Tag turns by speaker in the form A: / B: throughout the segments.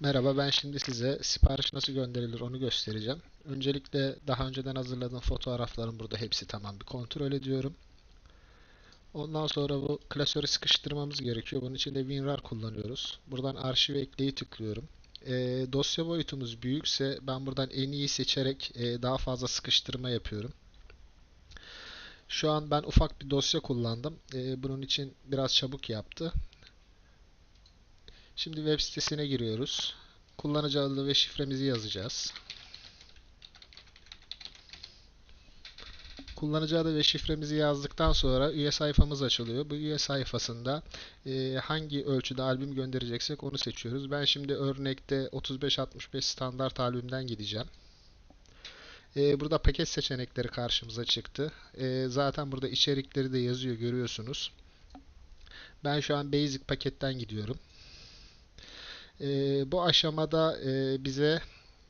A: Merhaba, ben şimdi size sipariş nasıl gönderilir onu göstereceğim. Öncelikle daha önceden hazırladığım fotoğraflarım burada hepsi tamam bir kontrol ediyorum. Ondan sonra bu klasörü sıkıştırmamız gerekiyor. Bunun için de WinRAR kullanıyoruz. Buradan arşive ekleyi tıklıyorum. Ee, dosya boyutumuz büyükse ben buradan en iyi seçerek e, daha fazla sıkıştırma yapıyorum. Şu an ben ufak bir dosya kullandım. Ee, bunun için biraz çabuk yaptı. Şimdi web sitesine giriyoruz. Kullanıcı adı ve şifremizi yazacağız. Kullanıcı adı ve şifremizi yazdıktan sonra üye sayfamız açılıyor. Bu üye sayfasında e, hangi ölçüde albüm göndereceksek onu seçiyoruz. Ben şimdi örnekte 35-65 standart albümden gideceğim. E, burada paket seçenekleri karşımıza çıktı. E, zaten burada içerikleri de yazıyor görüyorsunuz. Ben şu an Basic paketten gidiyorum. E, bu aşamada e, bize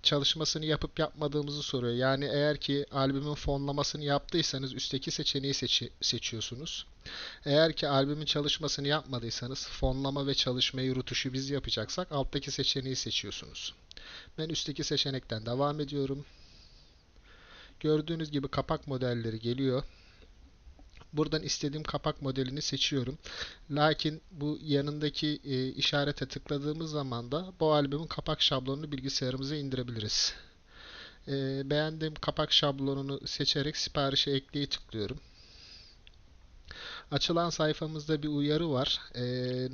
A: çalışmasını yapıp yapmadığımızı soruyor. Yani eğer ki albümün fonlamasını yaptıysanız üstteki seçeneği seçi seçiyorsunuz. Eğer ki albümün çalışmasını yapmadıysanız fonlama ve çalışmayı rutuşu biz yapacaksak alttaki seçeneği seçiyorsunuz. Ben üstteki seçenekten devam ediyorum. Gördüğünüz gibi kapak modelleri geliyor. Buradan istediğim kapak modelini seçiyorum. Lakin bu yanındaki e, işarete tıkladığımız zaman da bu albümün kapak şablonunu bilgisayarımıza indirebiliriz. E, beğendiğim kapak şablonunu seçerek siparişe ekleyi tıklıyorum. Açılan sayfamızda bir uyarı var. E,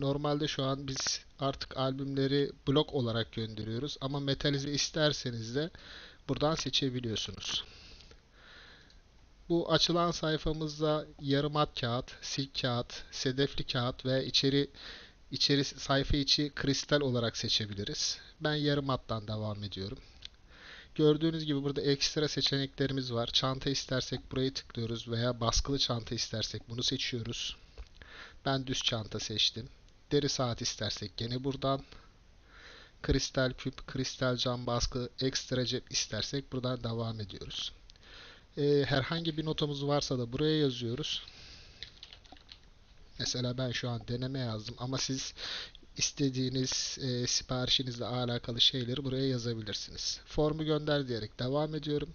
A: normalde şu an biz artık albümleri blok olarak gönderiyoruz ama metalize isterseniz de buradan seçebiliyorsunuz. Bu açılan sayfamızda yarım at kağıt, silk kağıt, sedefli kağıt ve içeri içeri sayfa içi kristal olarak seçebiliriz. Ben yarım attan devam ediyorum. Gördüğünüz gibi burada ekstra seçeneklerimiz var. Çanta istersek burayı tıklıyoruz veya baskılı çanta istersek bunu seçiyoruz. Ben düz çanta seçtim. Deri saat istersek gene buradan. Kristal küp, kristal cam baskı, ekstra cep istersek buradan devam ediyoruz. Ee, herhangi bir notamız varsa da buraya yazıyoruz. Mesela ben şu an deneme yazdım ama siz istediğiniz e, siparişinizle alakalı şeyleri buraya yazabilirsiniz. Formu gönder diyerek devam ediyorum.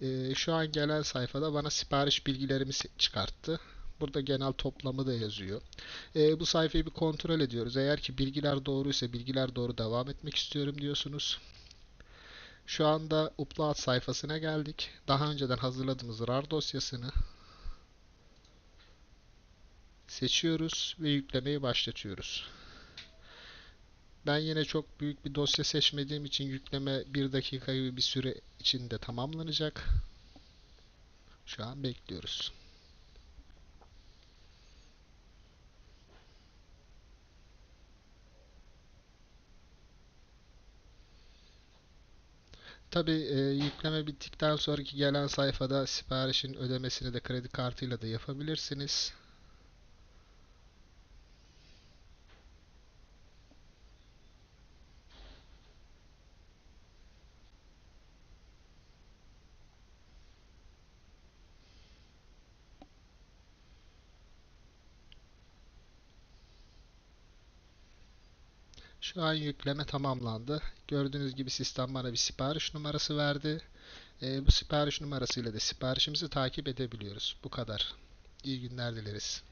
A: E, şu an gelen sayfada bana sipariş bilgilerimi çıkarttı. Burada genel toplamı da yazıyor. E, bu sayfayı bir kontrol ediyoruz. Eğer ki bilgiler doğruysa bilgiler doğru devam etmek istiyorum diyorsunuz. Şu anda upload sayfasına geldik. Daha önceden hazırladığımız RAR dosyasını seçiyoruz ve yüklemeyi başlatıyoruz. Ben yine çok büyük bir dosya seçmediğim için yükleme 1 dakika gibi bir süre içinde tamamlanacak. Şu an bekliyoruz. Tabi e, yükleme bittikten sonraki gelen sayfada siparişin ödemesini de kredi kartıyla da yapabilirsiniz. Şu an yükleme tamamlandı. Gördüğünüz gibi sistem bana bir sipariş numarası verdi. E, bu sipariş numarasıyla da siparişimizi takip edebiliyoruz. Bu kadar. İyi günler dileriz.